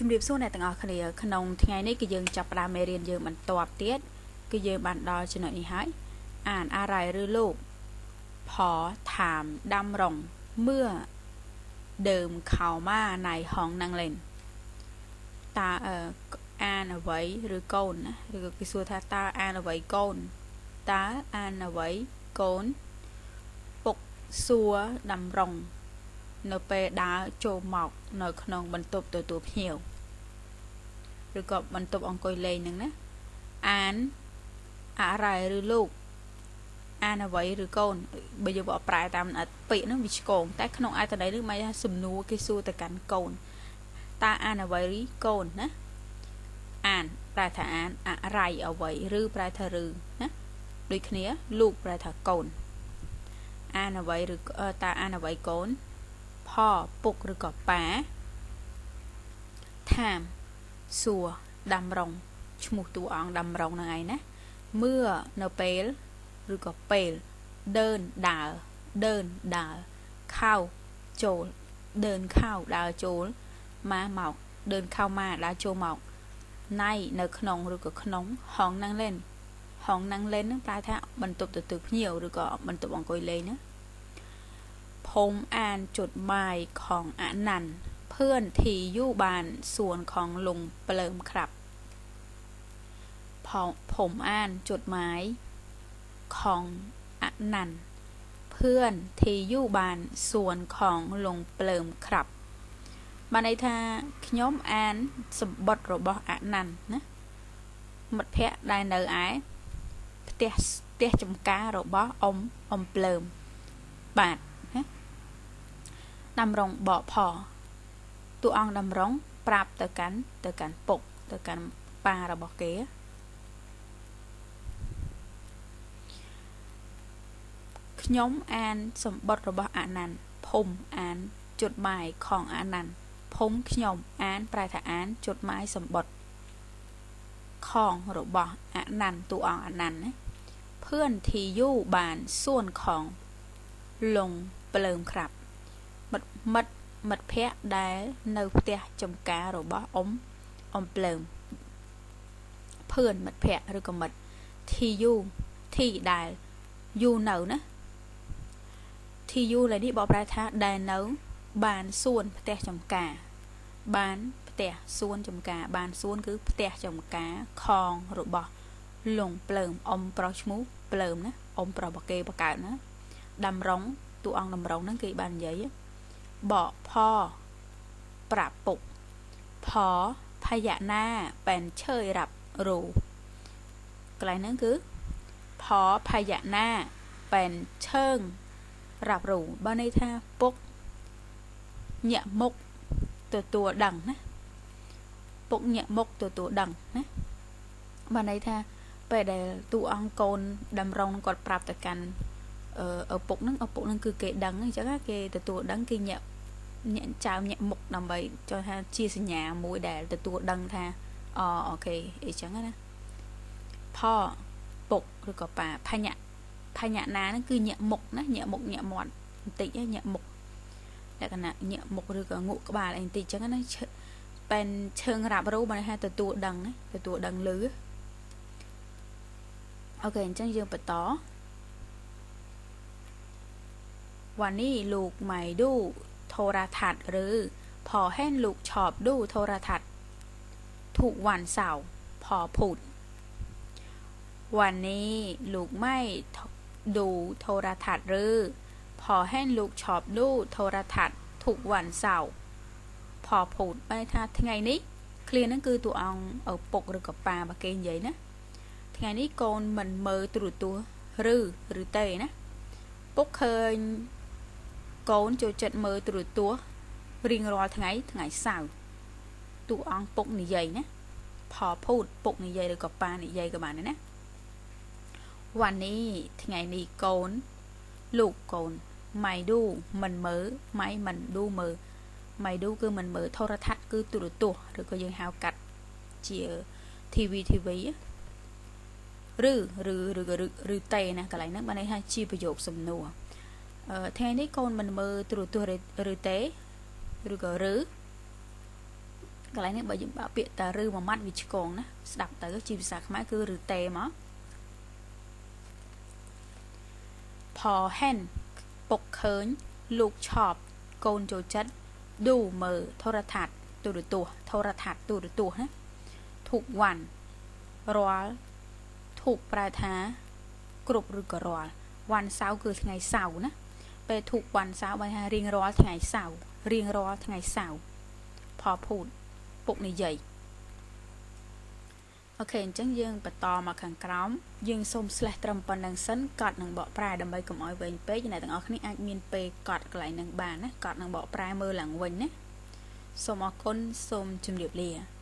ជំរាបសួរអ្នកទាំងអស់គ្នាក្នុងថ្ងៃនេះគឺយើងចាប់ផ្ដើមមេរៀនយើងបន្តទៀតគឺយើងបានដល់ចំណុចនេះហើយអានអារ៉ៃឬលោកផថាមដាំរងមឿដើមខោម៉ាណៃហងណាំងលេនតើអានអ្វីឬកូនណាឬក៏គេសួរថាតើអានអ្វីកូនតើអានអ្វីកូនពុកសួរដាំរង នៅពេលដើរចូលមកនៅក្នុងបន្ទប់ទទួលភ្ញៀវឬក៏បន្ទប់អង្គុយលេងហ្នឹងណាអានអរ៉ៃឬលោកអានអ្វីឬកូនបើយើងប្រែតាមពាក្យហ្នឹងវាឆ្កងតែក្នុងអត្ថន័យនេះមិនថាសំណួរគេសួរទៅកាន់កូនតើអានអ្វីឬកូនណាអានប្រែថាអានអរ៉ៃអ្វីឬប្រែថាឬណាដូចគ្នាលោកប្រែថាកូនអានអ្វីឬតើអានអ្វីកូន ផលពុកឬក៏ប៉ាថាមសួរដាំរងឈ្មោះតួអង្គដាំរងហ្នឹងឯងណាមឿនៅពេលឬក៏ពេលដើនដើរដើនដើរខោចូលដើនខោដើរចូលម៉ាមកដើនខោម៉ាដើរចូលមកណៃនៅក្នុងឬក៏ក្នុងហងហ្នឹងលេងហងហ្នឹងលេងហ្នឹងប្រែថាបន្ទប់ទទួលភ្ញៀវឬក៏បន្ទប់អង្គុយលេងណា ผมอ่านจดหมายของอนันต์เพื่อนที่อยู่บ้านสวนของลุงเปลิมครับผมอ่านจดหมายของอนันต์เพื่อนที่อยู่บ้านสวนของลุងเปลิมครับបានន័យថាខ្ញុំអានសម្បត្តិរបស់អនន្តណាមិត្តភ័ក្តិដែលនៅឯផ្ទះផ្ទះចំការរបស់អ៊ំអ៊ំភ្លើមបាទ ដំរងបកផលតួអង្គដំរង ប្រាប់ទៅកាន់ទៅកាន់ពុក ទៅកាន់ប៉ារបស់គេខ្ញុំអានសម្បត្តិរបស់អាន័នភូមិអានចុតម៉ាយខងអាន័នភូមិខ្ញុំអាន ប្រែថាអានចុតម៉ាយសម្បត្តិខងរបស់អាន័នតួអង្គអាន័នណាភឿនធីយូបានសួនខងលងភ្លើងក្រាប់ មិត្តមិត្តមិត្តភ័ក្តិដែលនៅផ្ទះចំការរបស់អ៊ំអ៊ំភ្លើមភឿនមិត្តភ័ក្តិឬក៏មិត្តធីយូធីដែលយូនៅណាធីយូឡើយនេះបកប្រែថាដែលនៅ បានសួនផ្ទះចំការបានផ្ទះសួនចំការបានសួនគឺផ្ទះចំការខងរបស់លងភ្លើមអ៊ំប្រុសឈ្មោះភ្លើមណាអ៊ំប្រុសបកេបកើតណាដំរងតួអង្គដំរងហ្នឹងគេបាននិយាយ บอกพ่อ ปรับปุก พอ พยาหน้าเป็นเชยรับรูกลายนั้นคือ พอ พยาหน้าเป็นเชิง รับรูบ้านในท่าปุกเหยะมก ตัวตัวดังนะ ปุกเหยะมกตัวตัวดังนะบ้านในท่าไปได้ตัวอังกลดำรงกดปรับต่กัน ឪពុកហ្នឹងឪពុកហ្នឹងគឺគេដឹងអញ្ចឹងគេទទួលដឹងគេញាក់ញាក់ចៅញាក់មុខដើម្បីចូលថាជាសញ្ញាមួយដែលទទួលដឹងថាអអូខេអីចឹងណាផពុកឬក៏ប៉ាផាញៈផាញៈណាហ្នឹងគឺញាក់មុខណាញាក់មុខញាក់មាត់បន្តិចញាក់មុខលក្ខណៈញាក់មុខឬក៏ងក់ក្បាលអីបន្តិចចឹងណាប៉ែនឈើងរាប់រូបានថាទទួលដឹងទទួលដឹងលឺអូខេអញ្ចឹងយើងបន្ត วันนี้ลูกไม่ดูโทรทัศน์หรือ พอแห่นลูกชอบดูโทรทัศน์ถูกวันเสาร์พอผุด วันนี้ลูกไม่ดูโทรทัศน์หรือ พอแห่นลูกชอบดูโทรทัศน์ถูกวันเสาร์พอผุดไม่ท่าทั้งไงนี้เคลียร์นั่นคือตัวองเอาปกหรือกับปลาบาเกนใหญ่นะทั้งไงนี้โกนมันเมอตรุตัวรือหรือเตยนะ ปุ๊กเคย កូនចូលចិត្តមើលទូរទស្សន៍រៀងរាល់ថ្ងៃថ្ងៃសៅរ៍តួអង្គពុកនិយាយណាផលភូតពុកនិយាយឬក៏ប៉ានិយាយក៏បានដែរណាវ៉ានីថ្ងៃនេះកូន លោកកូនម៉ៃឌូមិនមើលម៉ៃមិនឌូមើលម៉ៃឌូគឺមិនមើលថរថ័ព្ទគឺទូរទស្សន៍ឬក៏យើងហៅកាត់ជា TV TV ឬឬឬឬតេណាកន្លែងហ្នឹងបានន័យថាជាប្រយោគសំណួរ ថ្ងៃនេះកូនមិនមើលទូរទស្សន៍ឬទេឬក៏ឬកន្លែងនេះបើយើងបើពាក្យតាឬមួយម៉ាត់វាឆ្កងណាស្ដាប់ទៅជាភាសាខ្មែរគឺឬទេមកផហែនពុកឃើញលោកឆប់កូនចូលចិត្តឌូមើលធរថាត់ទូរទស្សន៍ធរថាត់ទូរទស្សន៍ណាធុកវ៉ាន់រាល់ធុកប្រែថា គ្រប់ឬក៏រាល់វ៉ាន់សៅគឺថ្ងៃសៅណា ពេលធូបវ៉ាន់សៅបានថារៀងរាល់ថ្ងៃសៅរ៍រៀងរាល់ថ្ងៃសៅរ៍ផលភូតពុកនិយាយអូខេអញ្ចឹងយើងបន្តមកខាងក្រោមយើងសូម slash ត្រឹមប៉ុណ្្នឹងសិនកត់នឹងបកប្រែដើម្បីកុំឲ្យវែងពេកអ្នកទាំងអស់គ្នាអាចមានពេលកត់កន្លែងនឹងបានណាកត់នឹងបកប្រែមើលឡើងវិញណាសូមអរគុណសូមជម្រាបលា